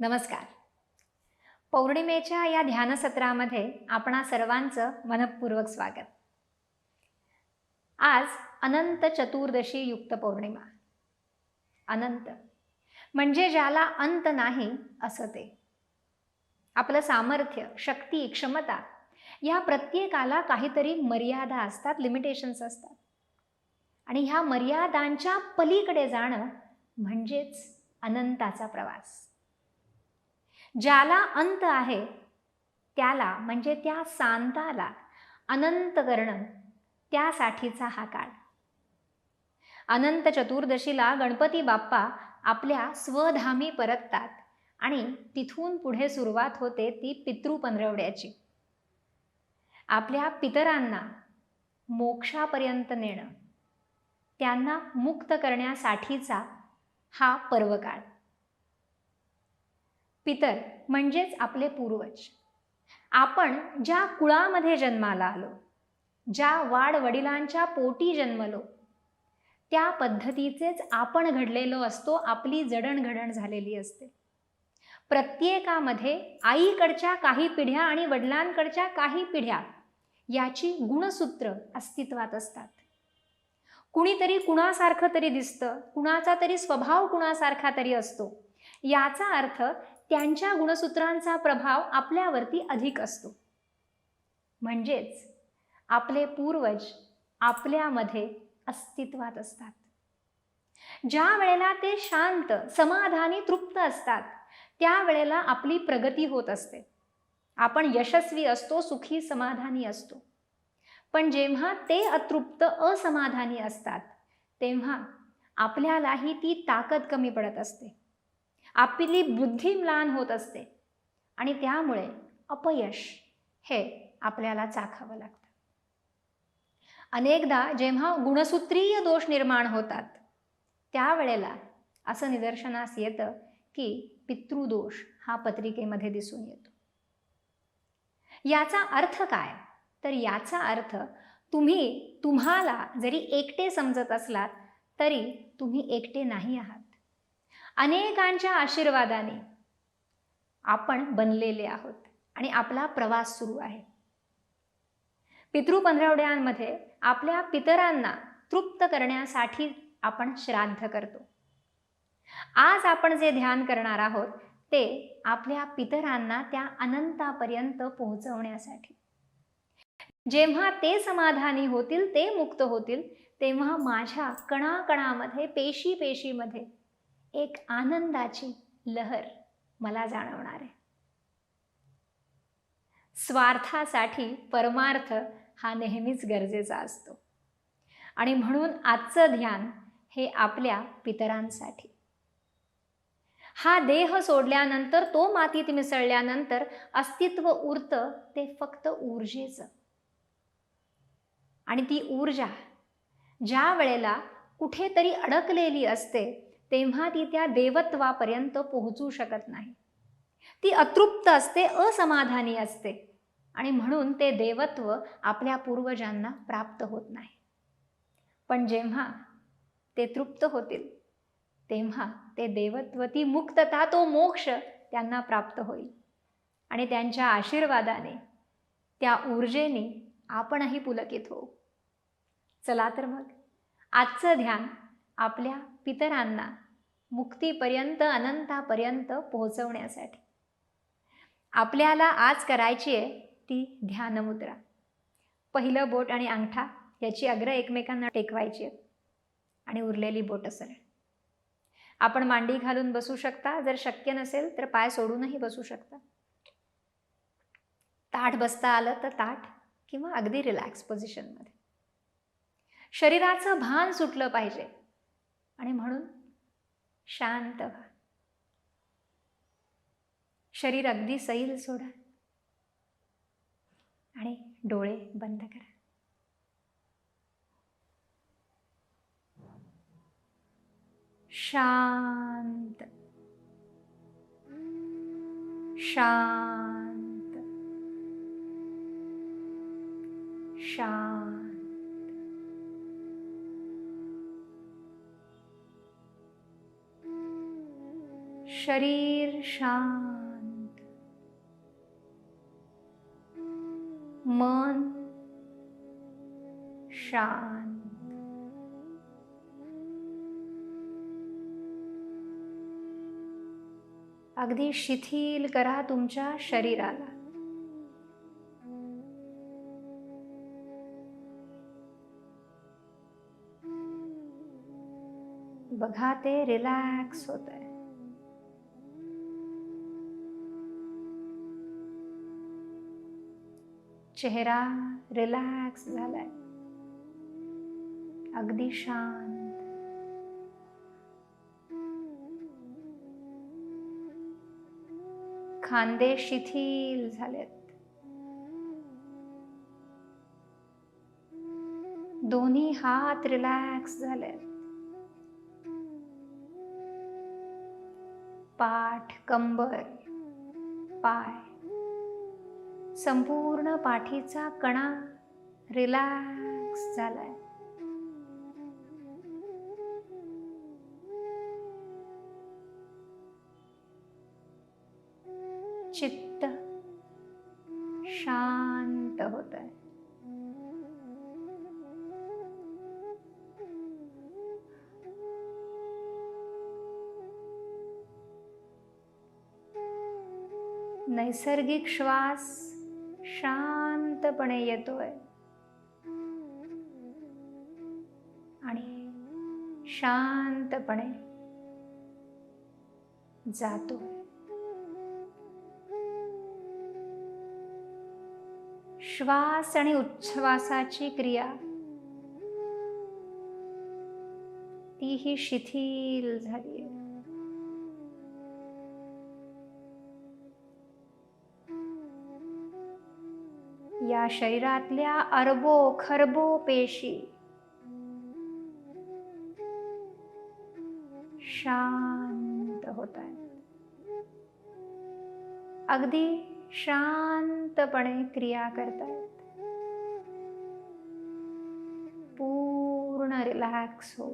नमस्कार. पौर्णिमेच्या या ध्यानसत्रामध्ये आपणा सर्वांचं मनपूर्वक स्वागत. आज अनंत चतुर्दशी युक्त पौर्णिमा. अनंत म्हणजे ज्याला अंत नाही असं ते. आपलं सामर्थ्य शक्ती क्षमता या प्रत्येकाला काहीतरी मर्यादा असतात लिमिटेशन्स असतात. आणि ह्या मर्यादांच्या पलीकडे जाणं म्हणजेच अनंताचा प्रवास. ज्याला अंत आहे त्याला म्हणजे त्या सांताला अनंत करणं त्यासाठीचा हा काळ. अनंत चतुर्दशीला गणपती बाप्पा आपल्या स्वधामी परततात आणि तिथून पुढे सुरुवात होते ती पितृ पंधरवड्याची आपल्या पितरांना मोक्षापर्यंत नेणं त्यांना मुक्त करण्यासाठीचा हा पर्वकाळ. पितर म्हणजेच आपले पूर्वज. आपण ज्या कुळामध्ये जन्माला आलो ज्या वाड वडिलांच्या पोटी जन्मलो त्या पद्धतीचेच आपण घडलेलो असतो आपली जडणघडण झालेली असते. प्रत्येकामध्ये आईकडच्या काही पिढ्या आणि वडिलांकडच्या काही पिढ्या याची गुणसूत्र अस्तित्वात असतात. कुणीतरी कुणासारखं तरी दिसतं कुणाचा तरी स्वभाव कुणासारखा तरी असतो. याचा अर्थ त्यांच्या गुणसूत्रांचा प्रभाव आपल्यावरती अधिक असतो. म्हणजेच आपले पूर्वज आपल्यामध्ये अस्तित्वात असतात. ज्या वेळेला ते शांत समाधानी तृप्त असतात त्यावेळेला आपली प्रगती होत असते. आपण यशस्वी असतो सुखी समाधानी असतो. पण जेव्हा ते अतृप्त असमाधानी असतात तेव्हा आपल्यालाही ती ताकद कमी पडत असते. आपली बुद्धी म्लान होत असते. आणि त्यामुळे अपयश हे आपल्याला चाखावं लागतं. अनेकदा जेव्हा गुणसूत्रीय दोष निर्माण होतात त्यावेळेला असं निदर्शनास येतं की पितृदोष हा पत्रिकेमध्ये दिसून येतो. याचा अर्थ काय? तर याचा अर्थ तुम्ही तुम्हाला जरी एकटे समजत असलात तरी तुम्ही एकटे नाही आहात. अनेकांच्या आशीर्वादाने आपण बनलेले आहोत आणि आपला प्रवास सुरू आहे. पितृ पंधरवड्यांमध्ये आपल्या पितरांना तृप्त करण्यासाठी आपण श्राद्ध करतो. आज आपण जे ध्यान करणार आहोत ते आपल्या पितरांना त्या अनंतापर्यंत पोहोचवण्यासाठी. जेव्हा ते समाधानी होतील ते मुक्त होतील तेव्हा माझ्या कणाकणामध्ये पेशी पेशीमध्ये एक आनंदाची लहर मला जाणवणार आहे. स्वार्थासाठी परमार्थ हा नेहमीच गरजेचा असतो. आणि म्हणून आजचं ध्यान हे आपल्या पितरांसाठी. हा देह सोडल्यानंतर तो मातीत मिसळल्यानंतर अस्तित्व उरतं ते फक्त ऊर्जेचं. आणि ती ऊर्जा ज्या वेळेला कुठेतरी अडकलेली असते तेव्हा ती त्या देवत्वापर्यंत पोहोचू शकत नाही. ती अतृप्त असते असमाधानी असते आणि म्हणून ते देवत्व आपल्या पूर्वजांना प्राप्त होत नाही. पण जेव्हा ते तृप्त होतील तेव्हा ते देवत्व ती मुक्तता तो मोक्ष त्यांना प्राप्त होईल आणि त्यांच्या आशीर्वादाने त्या ऊर्जेने आपणही पुलकित होऊ. चला तर मग आजचं ध्यान आपल्या पितरांना मुक्तीपर्यंत अनंतापर्यंत पोहोचवण्यासाठी. आपल्याला आज करायची आहे ती ध्यानमुद्रा. पहिलं बोट आणि अंगठा याची अग्र एकमेकांना टेकवायची आहे आणि उरलेली बोट सरळ. आपण मांडी घालून बसू शकता. जर शक्य नसेल तर पाय सोडूनही बसू शकता. ताठ बसता आलं तर ताठ किंवा अगदी रिलॅक्स पोझिशनमध्ये शरीराचं भान सुटलं पाहिजे. आणि म्हणून शांत व्हा. शरीर अगदी सैल सोडा. आणि डोळे बंद करा. शांत. शांत. शांत. शरीर शांत. मन शांत. अगदी शिथिल करा तुमच्या शरीराला. बघा ते रिलॅक्स होत आहे चेहरा रिलॅक्स झालाय. अगदी शांत. खांदे शिथिल झालेत. दोन्ही हात रिलॅक्स झालेत. पाठ कंबर पाय. संपूर्ण पाठीचा कणा रिलॅक्स झालाय. चित्त शांत होत आहे नैसर्गिक श्वास शांतपणे येतोय. आणि शांतपणे जातो. श्वास आणि उच्छ्वासाची क्रिया. तीही शिथिल झाली. आपल्या शरीरातल्या अरबो खरबो पेशी. शांत होत आहेत अगदी शांतपणे क्रिया करतायत पूर्ण रिलॅक्स हो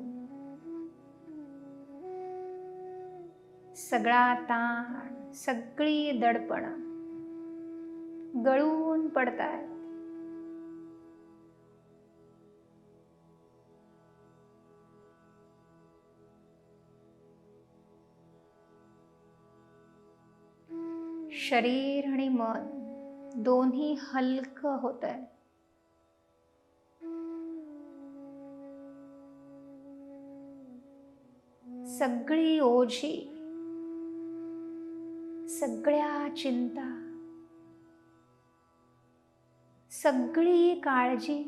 सगळा ताण सगळी दडपण गळून पडतायत शरीर आणि मन दोन्ही हलकं होत आहे सगळी ओझी सगळ्या चिंता सगळी काळजी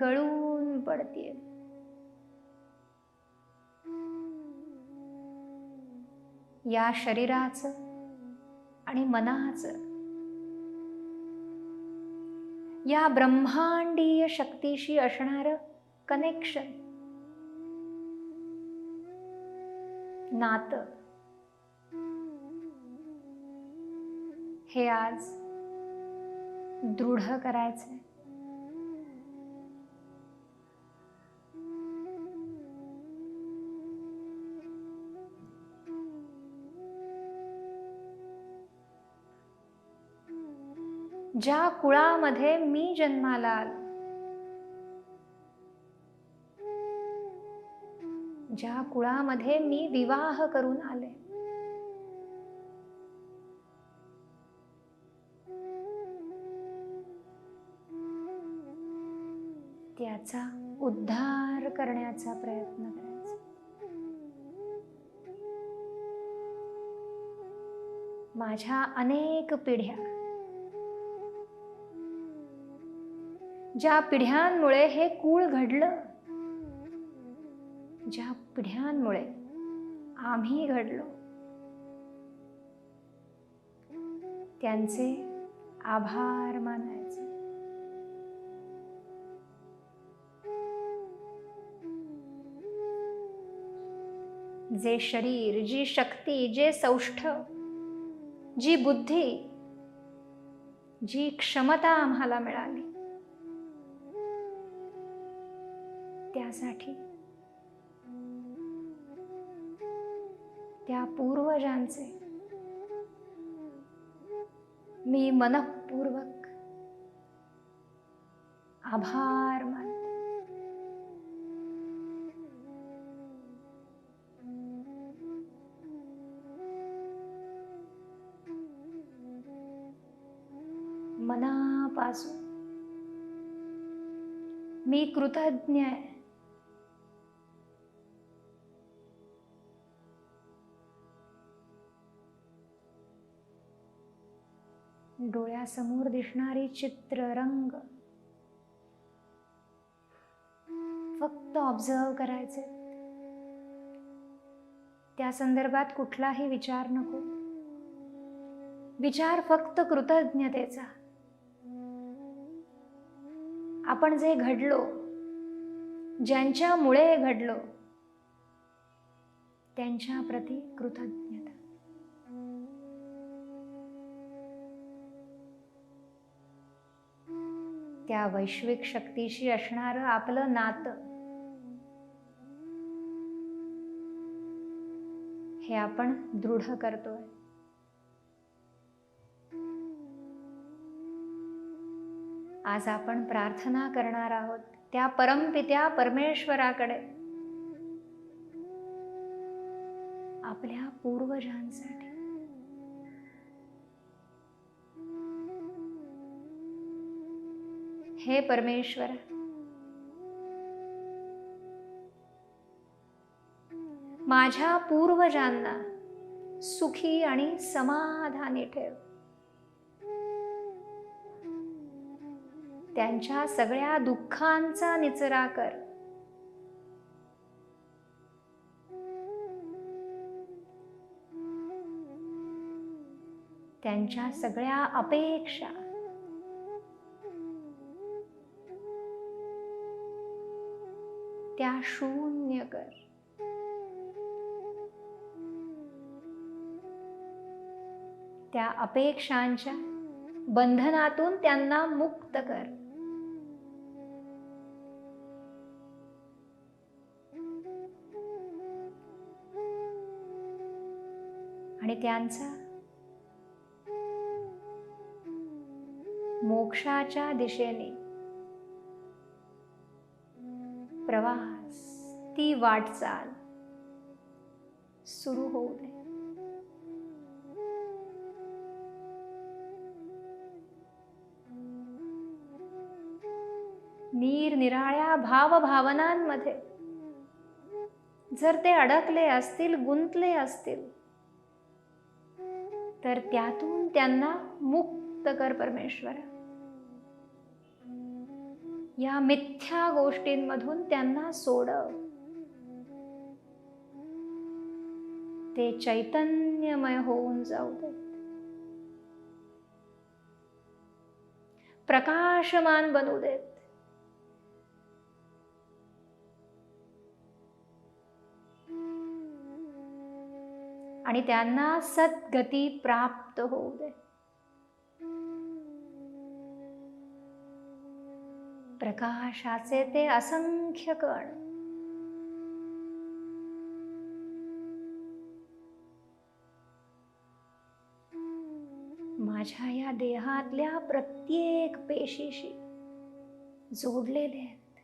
गळून पडते या शरीराचं आणि मनाचं. या ब्रह्मांडीय शक्तीशी असणारं कनेक्शन नातं. हे आज दृढ करायचंय. ज्या कुळामध्ये मी जन्माला आलो. ज्या कुळामध्ये मी विवाह करून आले. त्याचा उद्धार करण्याचा प्रयत्न करायचा. माझ्या अनेक पिढ्या ज्या पिढ्यांमुळे हे कूळ घडलं ज्या पिढ्यांमुळे आम्ही घडलो त्यांचे आभार मानायचे. जे शरीर जी शक्ती जे सौष्ठ जी बुद्धी जी क्षमता आम्हाला मिळाली करण्यासाठी. त्या पूर्वजांचे मी मनपूर्वक आभार मानते. मनापासून मी कृतज्ञ आहे. डोळ्यासमोर दिसणारी चित्र रंग फक्त ऑब्झर्व करायचे. त्या संदर्भात कुठलाही विचार नको. विचार फक्त कृतज्ञतेचा. आपण जे घडलो ज्यांच्यामुळे घडलो त्यांच्या प्रती कृतज्ञता त्या वैश्विक शक्तीशी असणारं आपलं नातं. हे आपण दृढ करतोय. आज आपण प्रार्थना करणार आहोत त्या परमपित्या परमेश्वराकडे. आपल्या पूर्वजांसाठी. हे परमेश्वर. माझ्या पूर्वजांना सुखी आणि समाधानी ठेव. त्यांच्या सगळ्या दुःखांचा निचरा कर. त्यांच्या सगळ्या अपेक्षा त्या शून्य कर त्या अपेक्षांच्या बंधनातून त्यांना मुक्त कर. आणि त्यांचा मोक्षाच्या दिशेने प्रवास ती वाटचाल सुरू होऊ दे. निरनिराळ्या भावभावनांमध्ये जर ते अडकले असतील गुंतले असतील तर त्यातून त्यांना मुक्त कर परमेश्वर. या मिथ्या गोष्टींमधून त्यांना सोडव. ते चैतन्यमय होऊन जाऊ दे प्रकाशमान बनू देत. आणि त्यांना सद्गती प्राप्त होऊ दे प्रकाशाचे ते असंख्य कण. माझ्या या देहातल्या प्रत्येक पेशीशी जोडलेले आहेत.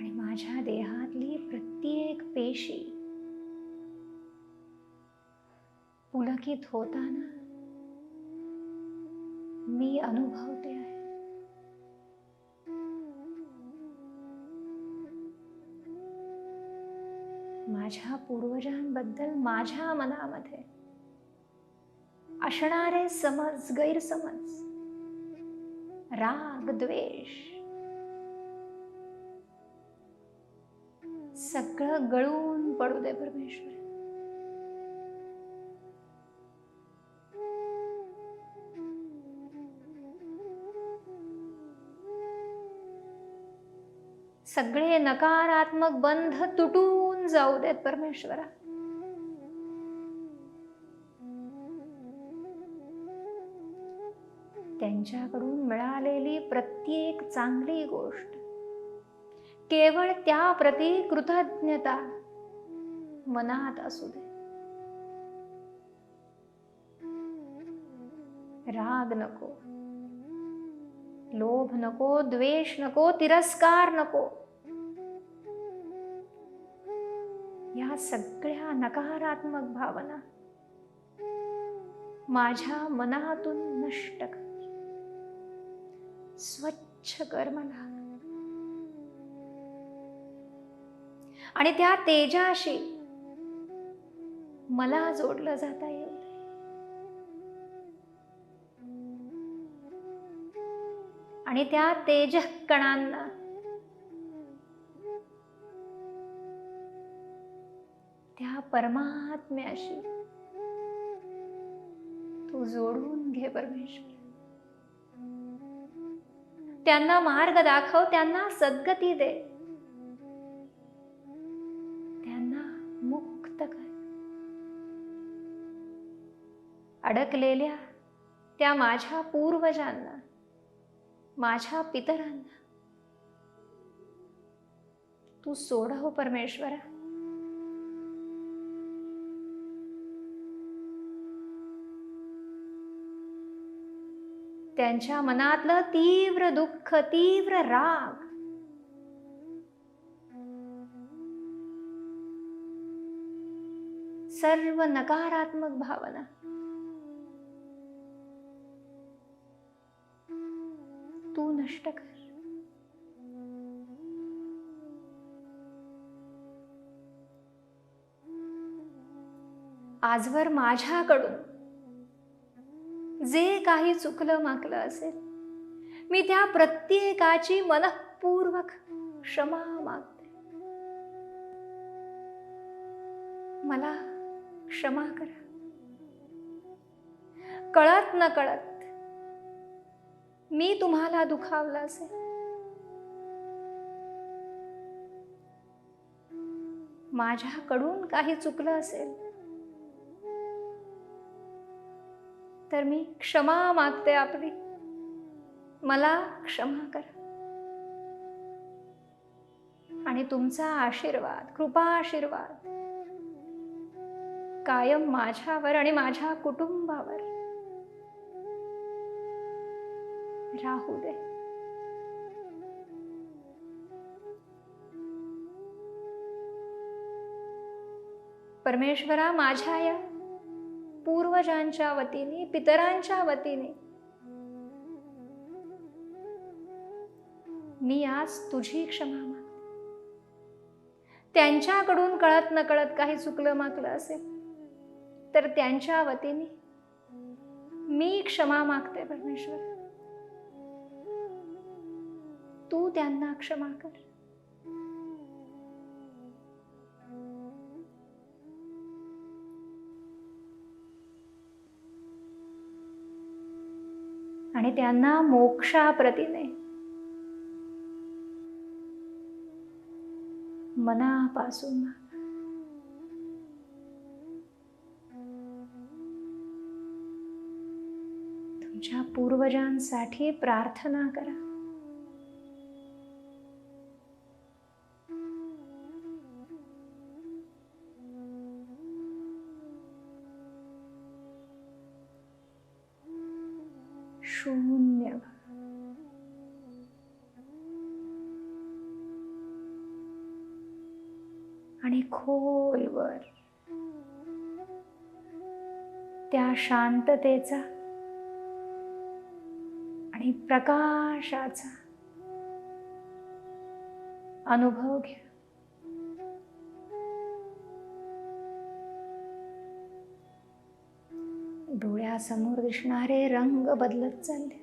आणि माझ्या देहातली प्रत्येक पेशी पुलकित होताना अनुभवते आहे. माझ्या पूर्वजांबद्दल माझ्या मनामध्ये असणारे समज गैरसमज राग द्वेष सगळं गळून पडू दे परमेश्वर. सगळे नकारात्मक बंध तुटून जाऊ देत परमेश्वरा. त्यांच्याकडून मिळालेली प्रत्येक चांगली गोष्ट केवळ त्या प्रति कृतज्ञता मनात असू दे. राग नको. लोभ नको द्वेष नको तिरस्कार नको. या सगळ्या नकारात्मक भावना माझ्या मनातून नष्ट कर. स्वच्छ कर मला. आणि त्या तेजाशी मला जोडलं जाता येईल. आणि त्या तेज कणांना. त्या परमात्म्याशी तू जोडून घे परमेश्वर. त्यांना मार्ग दाखव त्यांना सद्गती दे. त्यांना मुक्त कर. अडकलेल्या त्या माझ्या पूर्वजांना माझ्या पितरांना. तू सोडव हो परमेश्वरा. त्यांच्या मनातलं तीव्र दुःख तीव्र राग. सर्व नकारात्मक भावना. नष्ट कर. आजवर माझ्याकडून जे काही चुकलं माकलं असेल मी त्या प्रत्येकाची मनपूर्वक क्षमा मागते. मला क्षमा करा. कळत न कळत मी तुम्हाला दुखावलं असेल. माझ्याकडून काही चुकलं असेल. तर मी क्षमा मागते आपली. मला क्षमा करा. आणि तुमचा आशीर्वाद कृपा आशीर्वाद कायम माझ्यावर आणि माझ्या कुटुंबावर. राहू दे. परमेश्वरा माझ्या या पूर्वजांच्या वतीने पितरांच्या वतीने मी आज तुझी क्षमा मागते. त्यांच्याकडून कळत न कळत काही चुकलं मागलं असेल तर त्यांच्या वतीने मी क्षमा मागते परमेश्वर. तू त्यांना क्षमा कर. आणि त्यांना मोक्षाप्रतीने मनापासून तुमच्या पूर्वजांसाठी प्रार्थना करा. शून्य आणि खोलवर त्या शांततेचा आणि प्रकाशाचा अनुभव घ्या डोळ्यासमोर दिसणारे रंग बदलत चालले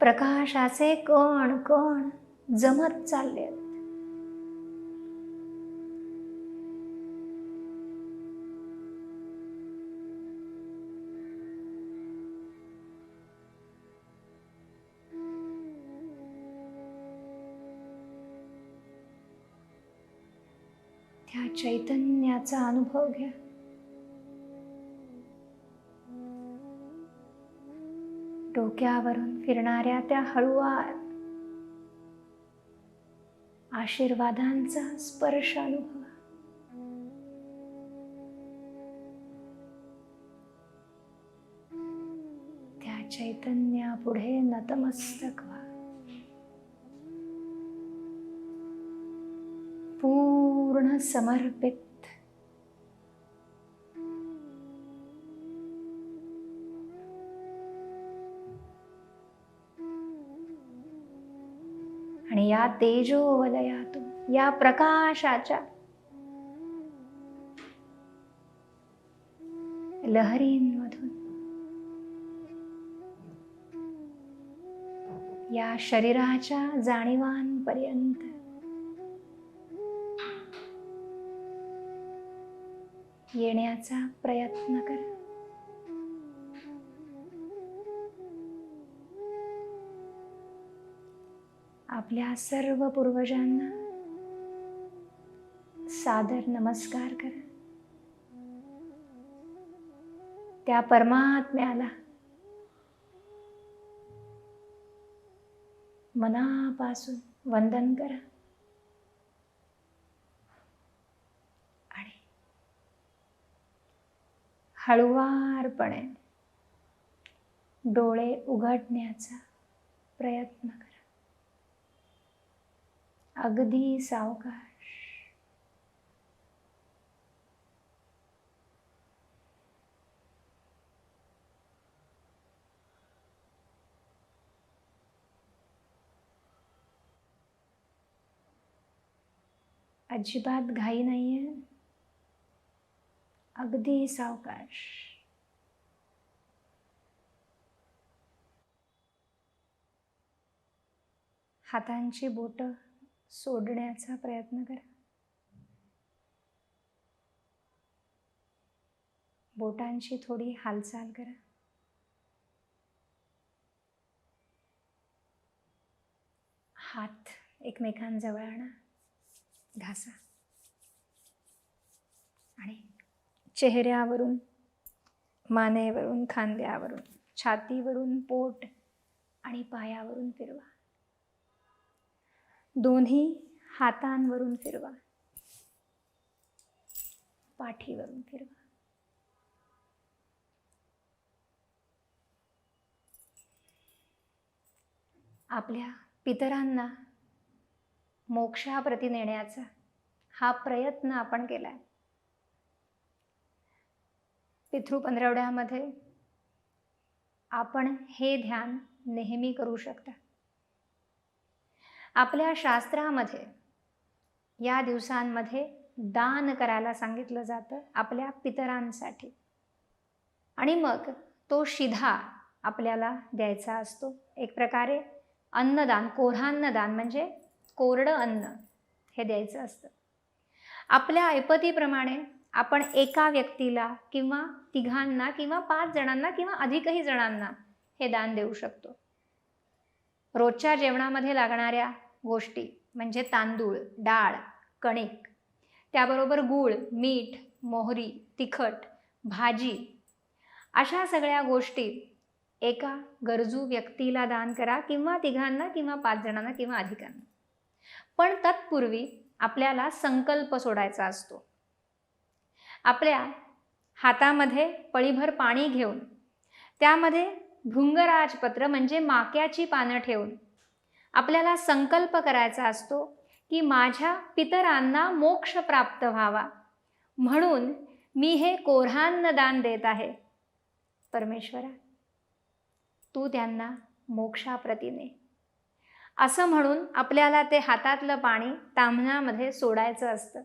प्रकाशाचे कण कण जमत चालले चैतन्याचा अनुभव घ्या. डोक्यावरून फिरणाऱ्या त्या हळुवार आशीर्वादांचा स्पर्श अनुभवा. त्या चैतन्यापुढे नतमस्तक व्हा. समर्पित. आणि या तेजोवलयातून या प्रकाशाच्या लहरींमधून या शरीराच्या जाणीवांपर्यंत येण्याचा प्रयत्न करा. आपल्या सर्व पूर्वजांना सादर नमस्कार करा. त्या परमात्म्याला मनापासून वंदन करा. हळुवारपणे डोळे उघडण्याचा प्रयत्न करा. अगदी सावकाश. अजिबात घाई नाहीये. अगदी सावकाश. हातांची बोटं सोडण्याचा प्रयत्न करा. बोटांची थोडी हालचाल करा. हात एकमेकांजवळ आणा. घासा. आणि चेहऱ्यावरून मानेवरून खांद्यावरून छातीवरून पोट आणि पायावरून फिरवा. दोन्ही हातांवरून फिरवा. पाठीवरून फिरवा. आपल्या पितरांना मोक्षाप्रती नेण्याचा हा प्रयत्न आपण केला आहे पितृ पंधरवड्यामध्ये आपण हे ध्यान नेहमी करू शकता. आपल्या शास्त्रामध्ये या दिवसांमध्ये दान करायला सांगितलं जातं आपल्या पितरांसाठी. आणि मग तो शिधा आपल्याला द्यायचा असतो. एक प्रकारे अन्नदान कोऱ्हान्नदान म्हणजे कोरडं अन्न हे द्यायचं असतं. आपल्या ऐपतीप्रमाणे आपण एका व्यक्तीला किंवा तिघांना किंवा पाच जणांना किंवा अधिकही जणांना हे दान देऊ शकतो. रोजच्या जेवणामध्ये लागणाऱ्या गोष्टी म्हणजे तांदूळ डाळ कणिक त्याबरोबर गूळ मीठ मोहरी तिखट भाजी अशा सगळ्या गोष्टी एका गरजू व्यक्तीला दान करा किंवा तिघांना किंवा पाच जणांना किंवा अधिकांना. पण तत्पूर्वी आपल्याला संकल्प सोडायचा असतो. आपल्या हातामध्ये पळीभर पाणी घेऊन त्यामध्ये भृंगराजपत्र म्हणजे माक्याची पानं ठेवून आपल्याला संकल्प करायचा असतो की माझ्या पितरांना मोक्ष प्राप्त व्हावा. म्हणून मी हे कोऱ्हान्न दान देत आहे. परमेश्वरा तू त्यांना मोक्षाप्रतीने. असं म्हणून आपल्याला ते हातातलं पाणी ताम्हणामध्ये सोडायचं असतं.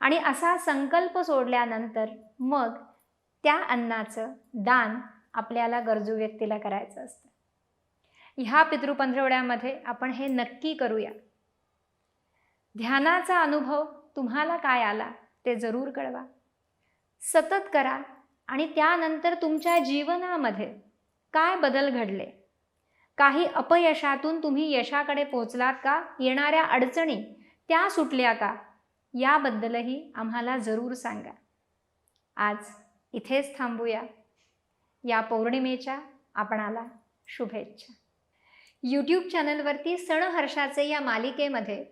आणि असा संकल्प सोडल्यानंतर मग त्या अन्नाचं दान आपल्याला गरजू व्यक्तीला करायचं असतं. ह्या पितृपंधरवड्यामध्ये आपण हे नक्की करूया. ध्यानाचा अनुभव तुम्हाला काय आला ते जरूर कळवा. सतत करा आणि त्यानंतर तुमच्या जीवनामध्ये काय बदल घडले? काही अपयशातून तुम्ही यशाकडे पोहोचलात का? येणाऱ्या अडचणी त्या सुटल्या का? याबद्दलही आम्हाला जरूर सांगा. आज इथेच थांबूया. या पौर्णिमेच्या आपणाला शुभेच्छा. यूट्यूब चॅनलवरती सणहर्षाचे या मालिकेमध्ये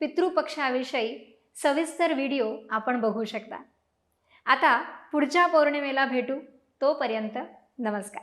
पितृपक्षाविषयी सविस्तर व्हिडिओ आपण बघू शकता. आता पुढच्या पौर्णिमेला भेटू. तोपर्यंत नमस्कार.